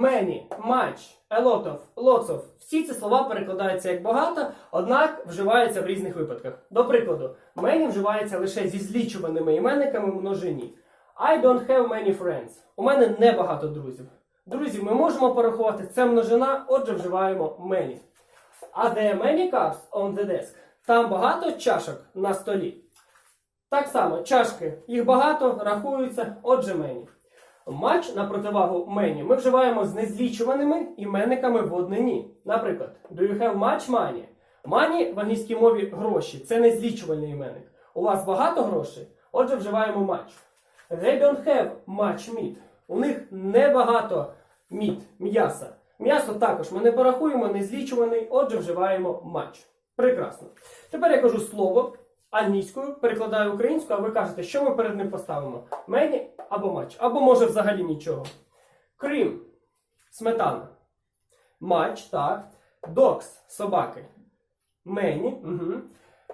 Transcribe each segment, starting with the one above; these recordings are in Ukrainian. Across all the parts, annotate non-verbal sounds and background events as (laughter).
many, much, a lot of, lots of. Всі ці слова перекладаються як багато, однак вживаються в різних випадках. До прикладу, many вживається лише зі злічуваними іменниками в множині. I don't have many friends. У мене небагато друзів. Друзів ми можемо порахувати, це множина, отже, вживаємо many. А there many cups on the desk? Там багато чашок на столі. Так само, чашки, їх багато, рахуються, отже, мені. Матч на противагу мені ми вживаємо з незлічуваними іменниками в однині. Наприклад, do you have much money? Money в англійській мові гроші. Це незлічувальний іменник. У вас багато грошей? Отже, вживаємо much. They don't have much meat. У них небагато meat, м'яса. М'ясо також ми не порахуємо, незлічуваний, отже, вживаємо much. Прекрасно. Тепер я кажу слово англійською, перекладаю українською, а ви кажете, що ми перед ним поставимо? Мені або матч, або може взагалі нічого. Крім сметана. Матч, так. Докс собаки. Мені. Угу.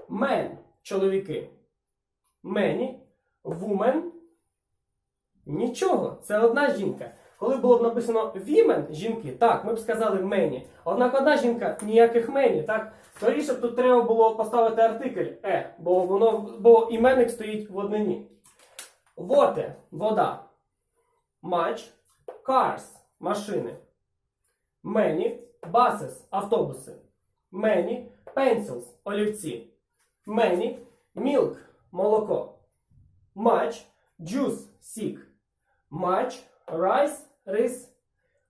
Мен чоловіки. Мені. Вумен. Нічого. Це одна жінка. Коли було б написано вімен жінки, так, ми б сказали мені. Однак одна жінка ніяких мені, так? Скоріше б тут треба було поставити артикль е, бо воно бо іменник стоїть в однині. Воте вода. Матч, cars машини. Many buses автобуси. Many pencils олівці. Many milk молоко. Much juice сік. Much rice рис.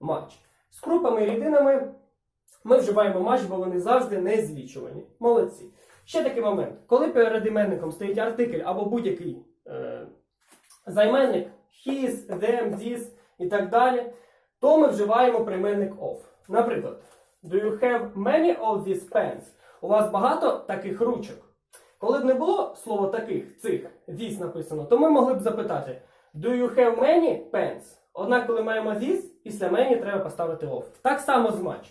Much. З крупами і рідинами ми вживаємо матч, бо вони завжди не злічувані. Молодці. Ще такий момент. Коли перед іменником стоїть артикль або будь-який е, займенник, his, them, this і так далі, то ми вживаємо прийменник of. Наприклад, do you have many of these pens? У вас багато таких ручок. Коли б не було слова таких, цих, these написано, то ми могли б запитати Do you have many pens? Однак, коли маємо this, після many треба поставити of. Так само з much.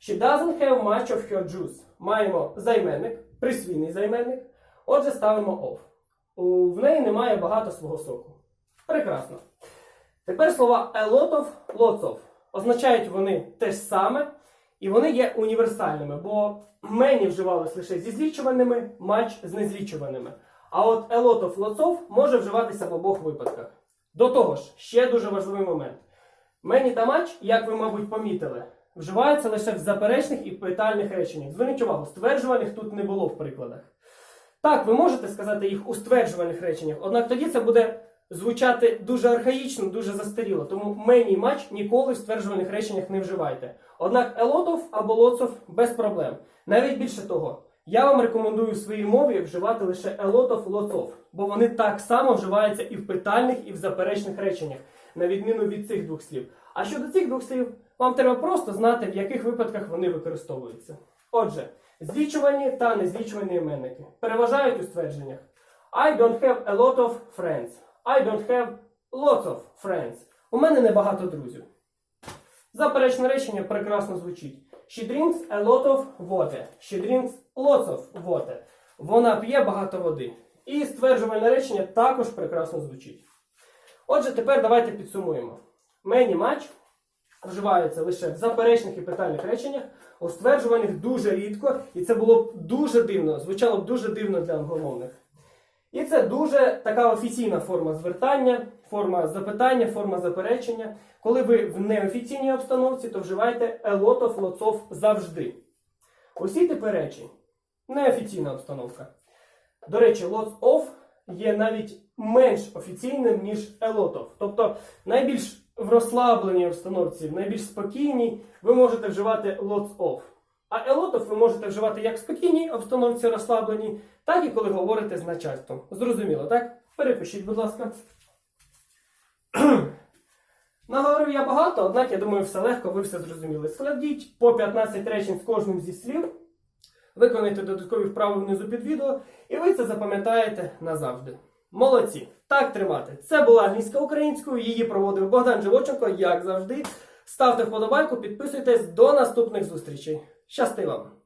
She doesn't have much of her juice. Маємо займенник, присвійний займенник. Отже, ставимо of. В неї немає багато свого соку. Прекрасно. Тепер слова a lot of, lots of. Означають вони те ж саме, і вони є універсальними, бо many вживалось лише зі злічуваними, much з незлічуваними. А от a lot of, lots of може вживатися в обох випадках. До того ж, ще дуже важливий момент. Many та much, як ви, мабуть, помітили, вживаються лише в заперечних і питальних реченнях. Зверніть увагу, стверджуваних тут не було в прикладах. Так, ви можете сказати їх у стверджувальних реченнях, однак тоді це буде звучати дуже архаїчно, дуже застаріло. Тому many і much ніколи в стверджувальних реченнях не вживайте. Однак of або of без проблем. Навіть більше того, я вам рекомендую в своїй мові вживати лише a lot lots of, бо вони так само вживаються і в питальних, і в заперечних реченнях, на відміну від цих двох слів. А щодо цих двох слів, вам треба просто знати, в яких випадках вони використовуються. Отже, злічувальні та незлічувальні іменники переважають у ствердженнях. I don't have a lot of friends. I don't have lots of friends. У мене небагато друзів. Заперечне речення прекрасно звучить. She drinks a lot of water. She drinks lots of water. Вона п'є багато води. І стверджувальне речення також прекрасно звучить. Отже, тепер давайте підсумуємо. Many much вживаються лише в заперечних і питальних реченнях, у стверджувальних дуже рідко, і це було б дуже дивно, звучало б дуже дивно для англомовних. І це дуже така офіційна форма звертання, форма запитання, форма заперечення. Коли ви в неофіційній обстановці, то вживайте a lot of, lots of завжди. Усі типи речень неофіційна обстановка. До речі, lots of є навіть менш офіційним, ніж a lot of. Тобто найбільш в розслабленій обстановці, в найбільш спокійній, ви можете вживати lots of. А of ви можете вживати як в спокійній обстановці розслабленій, так і коли говорите з начальством. Зрозуміло, так? Перепишіть, будь ласка. (clears throat) Наговорив я багато, однак я думаю, все легко, ви все зрозуміли. Складіть по 15 речень з кожним зі слів, виконайте додаткові вправи внизу під відео, і ви це запам'ятаєте назавжди. Молодці! Так тримати. Це була англійська українською, її проводив Богдан Живоченко, як завжди. Ставте вподобайку, підписуйтесь до наступних зустрічей. Щасти вам!